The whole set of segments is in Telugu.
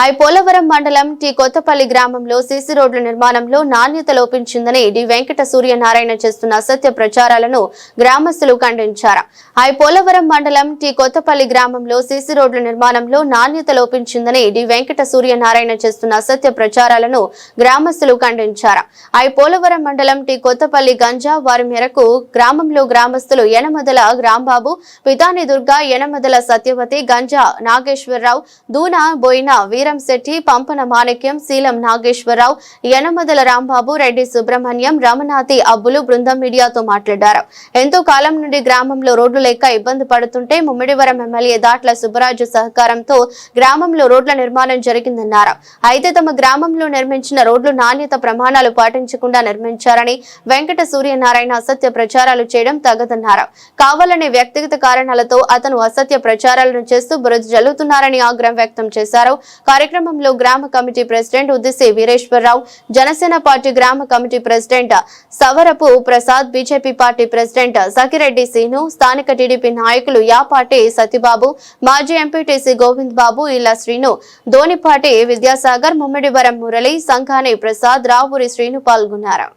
ఐ పోలవరం మండలం టి కొత్తపల్లి గ్రామంలో సీసీ రోడ్ల నిర్మాణంలో నాణ్యత లోపించిందని డి వెంకట సూర్యనారాయణ చేస్తున్న అసత్య ప్రచారాలను గ్రామస్తులు ఖండించారు. ఐ పోలవరం మండలం టి కొత్తపల్లి గ్రామంలో సీసీ రోడ్ల నిర్మాణంలో నాణ్యత లోపించిందని డి వెంకట సూర్యనారాయణ చేస్తున్న అసత్య ప్రచారాలను గ్రామస్తులు ఖండించారు. ఐ పోలవరం మండలం టి కొత్తపల్లి గంజా వారి మేరకు గ్రామంలో గ్రామస్తులు యనమదల గ్రాంబాబు పితాని దుర్గా యనమదల సత్యవతి గంజా నాగేశ్వరరావు దూన బోయిన వీర వీరంశెట్టి పంపన మాణిక్యం శీలం నాగేశ్వరరావు యనమదల రాంబాబు రెడ్డి సుబ్రహ్మణ్యం రమనాథి అబ్బులు బృందం మీడియాతో మాట్లాడారు. ఎంతో కాలం నుండి గ్రామంలో రోడ్లు లేక ఇబ్బంది పడుతుంటే ముమ్మిడివరం ఎమ్మెల్యే దాట్ల సుబ్బరాజు సహకారంతో గ్రామంలో రోడ్ల నిర్మాణం జరిగిందన్నారు. అయితే తమ గ్రామంలో నిర్మించిన రోడ్లు నాణ్యత ప్రమాణాలు పాటించకుండా నిర్మించారని వెంకట సూర్యనారాయణ అసత్య ప్రచారాలు చేయడం తగదన్నారు. కావాలనే వ్యక్తిగత కారణాలతో అతను అసత్య ప్రచారాలను చేస్తూ బురద జల్లుతున్నారని ఆగ్రహం వ్యక్తం చేశారు. కార్యక్రమంలో గ్రామ committee president Uddisi Veereswararao Janasena party గ్రామ committee president Savarapu Prasad BJP party president Sakhireddy Seenu స్థానిక టీడీపీ నాయకులు యాపాటి సతిబాబు మాజీ ఎంపీటీసీ గోవింద్ బాబు ఇలా శ్రీను ధోనిపాటి విద్యాసాగర్ ముమ్మిడివరం మురళి సంఘాని ప్రసాద్ రావురి శ్రీను పాల్గొన్నారు.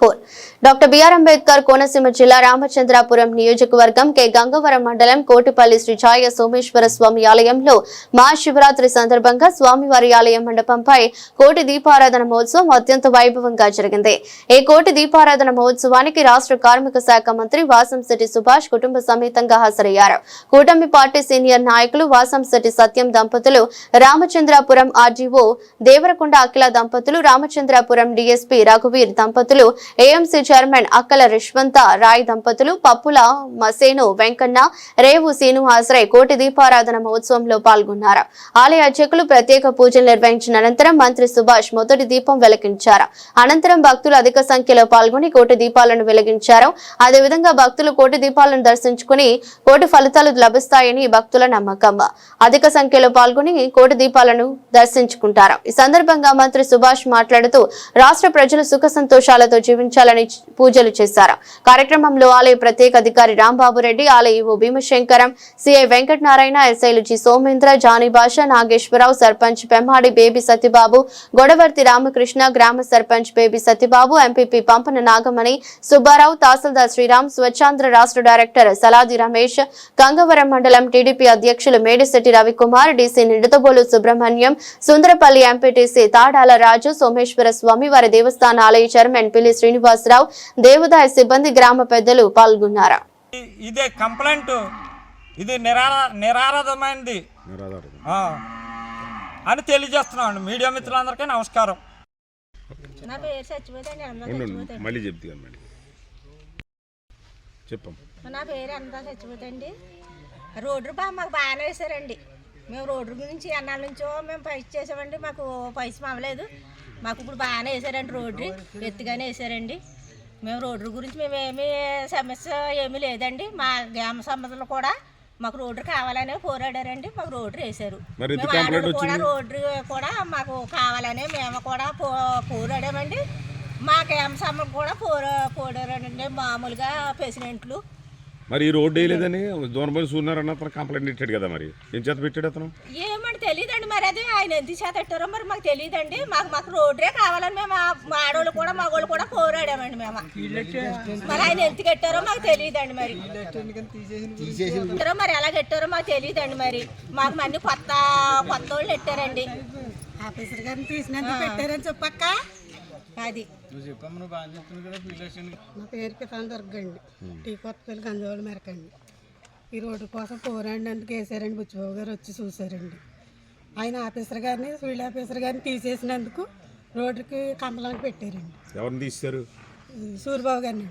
Four doctor B R Ambedkar Konaseema జిల్లా రామచంద్రాపురం నియోజకవర్గం కె. గంగవరం మండలం కోటిపల్లి శ్రీ ఛాయ సోమేశ్వర స్వామి ఆలయంలో మహాశివరాత్రి సందర్భంగా స్వామివారి ఆలయం మండపంపై కోటి దీపారాధన మహోత్సవం అత్యంత వైభవంగా జరిగింది. ఈ కోటి దీపారాధన మహోత్సవానికి రాష్ట్ర కార్మిక శాఖ మంత్రి వాసంశెట్టి సుభాష్ కుటుంబ సమేతంగా హాజరయ్యారు. కూటమి పార్టీ సీనియర్ నాయకులు వాసంశెట్టి సత్యం దంపతులు రామచంద్రాపురం ఆర్డీఓ దేవరకొండ అఖిల దంపతులు రామచంద్రాపురం డిఎస్పీ రఘువీర్ దంపతులు ఏఎంసీ చైర్మన్ అక్కల రిష్వంత రాయ్ దంపతులు పప్పుల మసేను వెంకన్న రేవు సీను హాజరై కోటి దీపారాధన మహోత్సవంలో పాల్గొన్నారు. ఆలయ అర్చకులు ప్రత్యేక పూజలు నిర్వహించిన అనంతరం మంత్రి సుభాష్ మొదటి దీపం వెలిగించారు. అనంతరం భక్తులు అధిక సంఖ్యలో పాల్గొని కోటి దీపాలను వెలిగించారు. అదేవిధంగా భక్తులు కోటి దీపాలను దర్శించుకుని కోటి ఫలితాలు లభిస్తాయని భక్తుల నమ్మకం. అధిక సంఖ్యలో పాల్గొని కోటి దీపాలను దర్శించుకుంటారు. ఈ సందర్భంగా మంత్రి సుభాష్ మాట్లాడుతూ రాష్ట్ర ప్రజలు సుఖ సంతోషాలతో జీవించాలని పూజలు చేశారు. కార్యక్రమంలో ఆలయ ప్రత్యేక అధికారి రాంబాబు రెడ్డి ఆలయ ఈవో భీమశంకరం సిఐ వెంకటనారాయణ ఎస్ఐలు జి సోమేంద్ర జానీ భాష నాగేశ్వరరావు సర్పంచ్ పెమ్మాడి బేబీ సత్యబాబు గొడవర్తి రామకృష్ణ గ్రామ సర్పంచ్ బేబీ సత్యబాబు ఎంపీపీ పంపన నాగమణి సుబ్బారావు తహసీల్దార్ శ్రీరామ్ స్వచ్ఛాంధ్ర రాష్ట్ర డైరెక్టర్ సలాది రమేష్ గంగవరం మండలం టీడీపీ అధ్యక్షులు మేడిశెట్టి రవికుమార్ డీసీ నిడతబోలు సుబ్రహ్మణ్యం సుందరపల్లి ఎంపీటీసీ తాడాల రాజు సోమేశ్వర స్వామి వారి దేవస్థాన ఆలయ చైర్మన్ పిల్లి శ్రీనివాసరావు దేవదాయ సిబ్బంది గ్రామ పెద్దలు పాల్గొన్నారు. ఇదే కంప్లైంట్. ఇది నిరార నిరాధారమైనది నిరాధారం ఆ. అని తెలియజేస్తున్నాను. మీడియా మిత్రులందరికీ నమస్కారం. నా పేరు మళ్ళీ చెప్పం నా అంతా చచ్చిపోతండి రోడ్డు బా మాకు బాగానే వేసారండి మేము రోడ్డు గురించి ఎన్నాళ్ళ నుంచో మేము పైస చేసామండి. మాకు పైస అవ్వలేదు మాకు ఇప్పుడు బాగానే వేసారండి రోడ్డు. ఎత్తుగానే వేసారండి. మేము రోడ్డు గురించి మేము ఏమీ సమస్య ఏమీ లేదండి. మా గ్రామ సంబంధాలు కూడా మాకు రోడ్డు కావాలనే పోరాడారండి. మాకు రోడ్డు వేశారు. కూడా? రోడ్డు కూడా మాకు కావాలని మేము కూడా పోరాడామండి. మా గ్రామ సభకు కూడా పోరా పోరాడారండి. మామూలుగా ప్రెసిడెంట్లు మరి ఈ రోడ్డు వేయలేదని దూరంపల్లి సూర్యనారాయణ అతను కంప్లైంట్ ఇచ్చాడు కదా మరి. ఏం చేత పెట్టాడు అతను? ఏమంటే తెలియదండి మరి అది. ఆయన ఎందుకు చేత పెట్టారో మరి మాకు తెలియదండి మాకు మాకు రోడ్డే కావాలని మేము మా ఆడవాళ్ళు కూడా మా వాళ్ళు కూడా పోరాడామండి మేము. మరి ఆయన ఎందుకు కట్టారో మాకు తెలియదండి మరి. కట్టారో మరి ఎలా కట్టారో మాకు తెలియదండి మరి. మాకు మళ్ళీ కొత్త కొత్త వాళ్ళు పెట్టారండి ఆఫీసర్ గారిని తీసినందుకు పెట్టారని చెప్పక్క. అది. నా పేరు పితాన్ దొరకండి టీ కొత్తపల్లి గంజవాళ్ళు మెరకండి. ఈ రోడ్డు కోసం పోరాడినందుకు వేసారండి బుచ్చిబాబు గారు వచ్చి చూసారండి ఆయన ఆఫీసర్ గారిని ఫీల్డ్ ఆఫీసర్ గారిని తీసేసినందుకు రోడ్డుకి కంపలాన్ని పెట్టారండి. ఎవరిని తీశారు? ఈ సూరిబాబు గారిని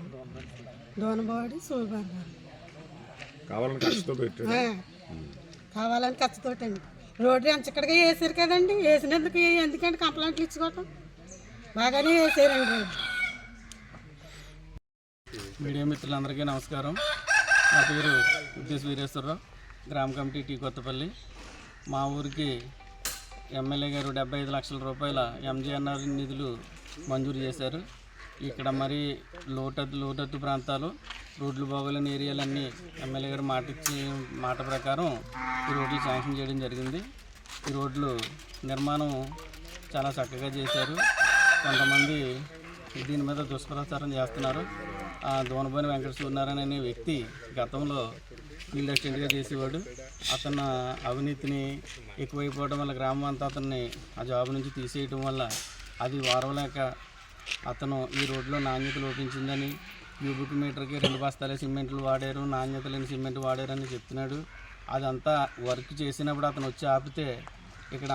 దోనబాడి సూరిబాబు గారు కావాలని ఆ, కావాలని ఖర్చుతోటండి. రోడ్డు ఎంచక్కడిగా వేసారు కదండి వేసినందుకు ఎందుకంటే కంప్లైంట్లు ఇచ్చుకోవటం బాగానే వేసారండి మీడియా మిత్రులందరికీ నమస్కారం. నా పేరు ఉద్దేశ్ వీరేశ్వరరావు. గ్రామ కమిటీ టీ కొత్తపల్లి. మా ఊరికి ఎమ్మెల్యే గారు డెబ్బై ఐదు లక్షల రూపాయల ఎంజీఎన్ఆర్ నిధులు మంజూరు చేశారు. ఇక్కడ మరి లోటత్తు లోటత్తు ప్రాంతాలు రోడ్లు బాగోలేని ఏరియాలన్నీ ఎమ్మెల్యే గారు మాట ఇచ్చి మాట ప్రకారం ఈ రోడ్లు శాంక్షన్ చేయడం జరిగింది. ఈ రోడ్లు నిర్మాణం చాలా చక్కగా చేశారు. కొంతమంది దీని మీద దుష్ప్రచారం చేస్తున్నారు. ఆ దోనబోని వెంకట సూర్యనారాయణ అనే వ్యక్తి గతంలో ఫీల్డ్ అసిస్టెంట్గా చేసేవాడు. అతను అవినీతిని ఎక్కువైపోవడం వల్ల గ్రామం అంతా అతన్ని ఆ జాబ్ నుంచి తీసేయటం వల్ల అది వారవలేక అతను ఈ రోడ్లో నాణ్యత లోపించిందని క్యూబిక్ మీటర్కి రెండు బస్తాల సిమెంట్లు వాడారు నాణ్యత లేని సిమెంట్ వాడారని చెప్తున్నాడు. అదంతా వర్క్ చేసినప్పుడు అతను వచ్చి ఆపితే ఇక్కడ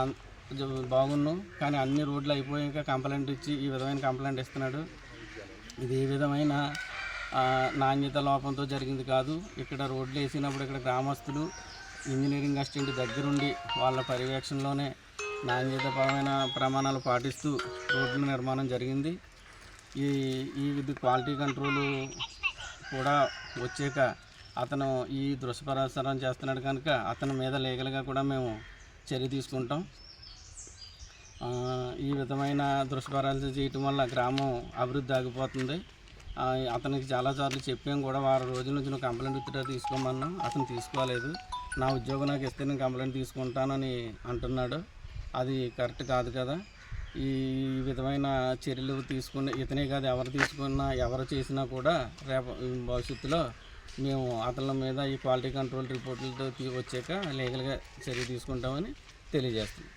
కొంచెం కానీ అన్ని రోడ్లు అయిపోయాక కంప్లైంట్ ఇచ్చి ఈ విధమైన కంప్లైంట్ ఇస్తున్నాడు. ఇది ఏ విధమైన నాణ్యత లోపంతో జరిగింది కాదు. ఇక్కడ రోడ్లు వేసినప్పుడు ఇక్కడ గ్రామస్తులు ఇంజనీరింగ్ అసిస్టెంట్ దగ్గరుండి వాళ్ళ పర్యవేక్షణలోనే నాణ్యతపరమైన ప్రమాణాలు పాటిస్తూ రోడ్ల నిర్మాణం జరిగింది. ఈ ఈ ఇది క్వాలిటీ కంట్రోల్ కూడా వచ్చాక అతను ఈ దృశ్యపరాసరం చేస్తున్నాడు కనుక అతని మీద లీగల్గా కూడా మేము చర్య తీసుకుంటాం. ఈ విధమైన దుష్ప్రచారాలు చేయటం వల్ల గ్రామం అభివృద్ధి ఆగిపోతుంది. అతనికి అతనికి చాలాసార్లు చెప్పాం కూడా వారం రోజుల నుంచి నువ్వు కంప్లైంట్ విత్డ్రా తీసుకోమన్నాం అతను తీసుకోలేదు. నా ఉద్యోగం నాకు ఇస్తే నేను కంప్లైంట్ తీసుకుంటానని అంటున్నాడు. అది కరెక్ట్ కాదు కదా. ఈ విధమైన చర్యలు తీసుకున్న ఇతనే కాదు ఎవరు తీసుకున్నా ఎవరు చేసినా కూడా రేపు భవిష్యత్తులో మేము అతని మీద ఈ క్వాలిటీ కంట్రోల్ రిపోర్టులతో వచ్చాక లీగల్గా చర్య తీసుకుంటామని తెలియజేస్తాం